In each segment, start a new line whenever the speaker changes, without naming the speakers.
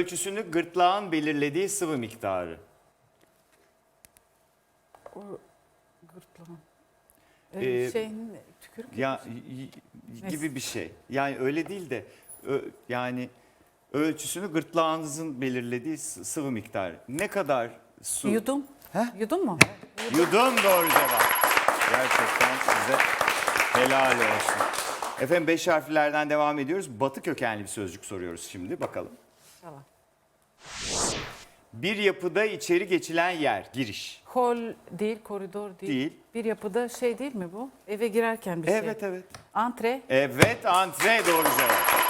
Ölçüsünü gırtlağın belirlediği sıvı miktarı.
O gırtlağın.
Ee,
Ee, şeyin tükürük.
Ya gibi bir şey. Yani öyle değil de ö- yani ölçüsünü gırtlağınızın belirlediği sıvı miktarı. Ne kadar su?
Yudum.
Heh.
Yudum mu?
Yudum doğru cevap. Gerçekten size helal olsun. Efendim beş harflerden devam ediyoruz. Batı kökenli bir sözcük soruyoruz şimdi. Bakalım.
İnşallah.
Bir yapıda içeri geçilen yer, giriş.
Hol değil, koridor değil.
Değil.
Bir yapıda şey değil mi bu? Eve girerken bir şey.
Evet evet.
Antre.
Evet antre doğru cevap.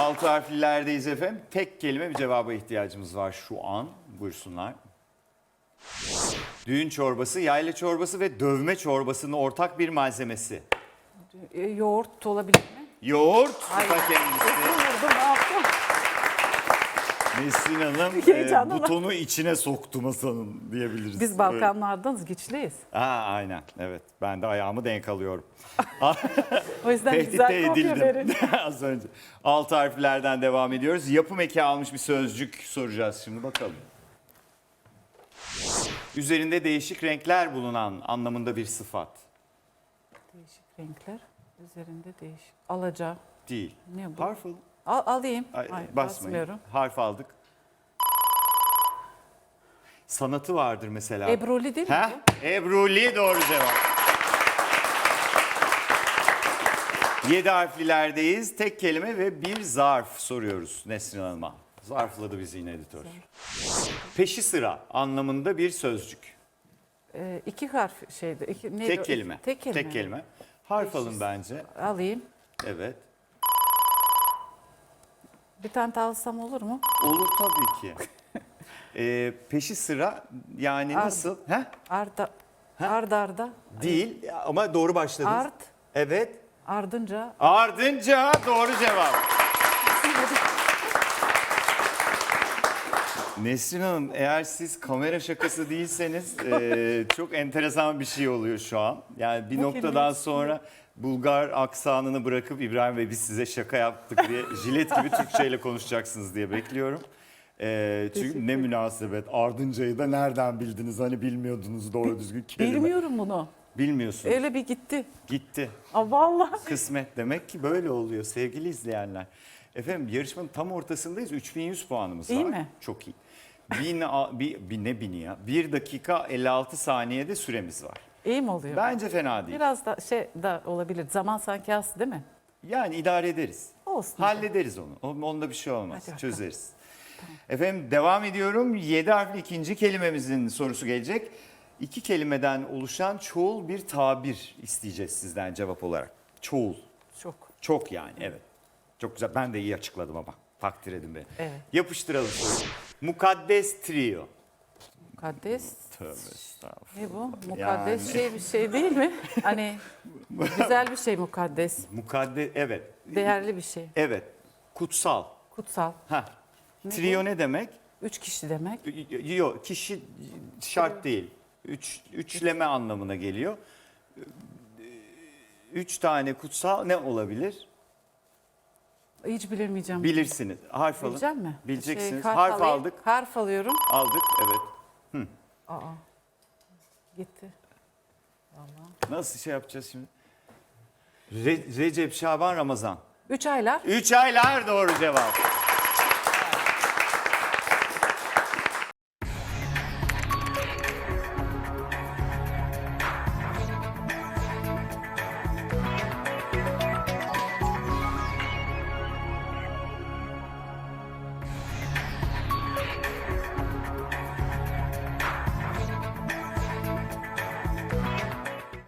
Altı harflilerdeyiz efendim. Tek kelime bir cevaba ihtiyacımız var şu an. Buyursunlar. Düğün çorbası, yayla çorbası ve dövme çorbasının ortak bir malzemesi.
e, yoğurt olabilir mi?
Yoğurt
Ay.
ta kendisi.
Vurdum ne yaptım?
Nesrin Hanım e, butonu içine soktu masanın diyebiliriz.
Biz
Öyle.
Balkanlardanız, güçlüyüz.
Ha, aynen evet. Ben de ayağımı denk alıyorum.
O yüzden
Tehdit
güzel
edildim az önce. Alt harflerden devam ediyoruz. Yapım eki almış bir sözcük soracağız şimdi bakalım. Üzerinde değişik renkler bulunan anlamında bir sıfat.
Değişik renkler. Üzerinde değişik. Alaca.
Değil.
Ne bu?
Harf alın.
Al, alayım.
Ay,
Hayır,
basmayın.
basmıyorum.
Harf aldık. Sanatı vardır mesela.
Ebruli değil mi?
Ebruli doğru cevap. Yedi harflilerdeyiz. Tek kelime ve bir zarf soruyoruz Nesrin Hanım'a. Zarfladı bizi yine editör. Peşi sıra anlamında bir sözcük.
Ee, iki harf şeydi. Iki, neydi o?
Tek kelime.
Tek kelime.
Tek kelime. Harf alın bence.
Alayım.
Evet.
Bir tane daha alsam olur mu?
Olur tabii ki. Ee, peşi sıra yani
Ar-
nasıl? He?
Arda, ard arda.
Değil ama doğru başladınız.
Art,
Evet.
ardınca.
Ardınca doğru cevap. Nesrin Hanım eğer siz kamera şakası değilseniz eee, çok enteresan bir şey oluyor şu an. Yani bir
Bu
noktadan sonra Bulgar aksanını bırakıp İbrahim Bey biz size şaka yaptık diye jilet gibi Türkçe ile konuşacaksınız diye bekliyorum. Eee, çünkü ne münasebet Ardınca'yı da nereden bildiniz hani bilmiyordunuz doğru düzgün kelime.
Bilmiyorum bunu.
Bilmiyorsunuz.
Öyle bir gitti.
Gitti.
Aa, vallahi.
Kısmet demek ki böyle oluyor sevgili izleyenler. Efendim yarışmanın tam ortasındayız. 3100 puanımız
İyi
var.
mi?
Çok iyi. Bin, bir, bir, ne bini ya? 1 dakika 56 saniyede süremiz var.
İyi mi oluyor?
Bence fena değil.
Biraz da şey da olabilir. Zaman sanki az değil mi?
Yani idare ederiz.
Olsun.
Hallederiz onu. Onda bir şey olmaz.
Hadi.
Çözeriz. Efendim devam ediyorum. 7 harfli ikinci kelimemizin sorusu gelecek. İki kelimeden oluşan çoğul bir tabir isteyeceğiz sizden cevap olarak. Çoğul.
Çok.
Çok yani evet. Çok güzel. Ben de iyi açıkladım ama. Takdir edin beni.
Evet.
Yapıştıralım. Mukaddes trio.
Mukaddes.
Tövbe estağfurullah.
Ne bu? Mukaddes
Yani.
şey bir şey değil mi? Hani güzel bir şey mukaddes.
Mukaddes evet.
Değerli bir şey.
Evet. Kutsal.
Kutsal.
Ha. Trio ne demek?
Üç kişi demek.
Yok kişi şart değil. Üç, üçleme anlamına geliyor. Üç tane kutsal ne olabilir?
Hiç bilemeyeceğim.
Bilirsiniz. Harf alın.
Bilecek mi?
Bileceksiniz.
Şey,
harf
alayım.
aldık.
Harf alıyorum.
Aldık evet.
Aa. Gitti.
Nasıl şey yapacağız şimdi? Re- Recep, Şaban, Ramazan.
Üç aylar.
Üç aylar doğru cevap.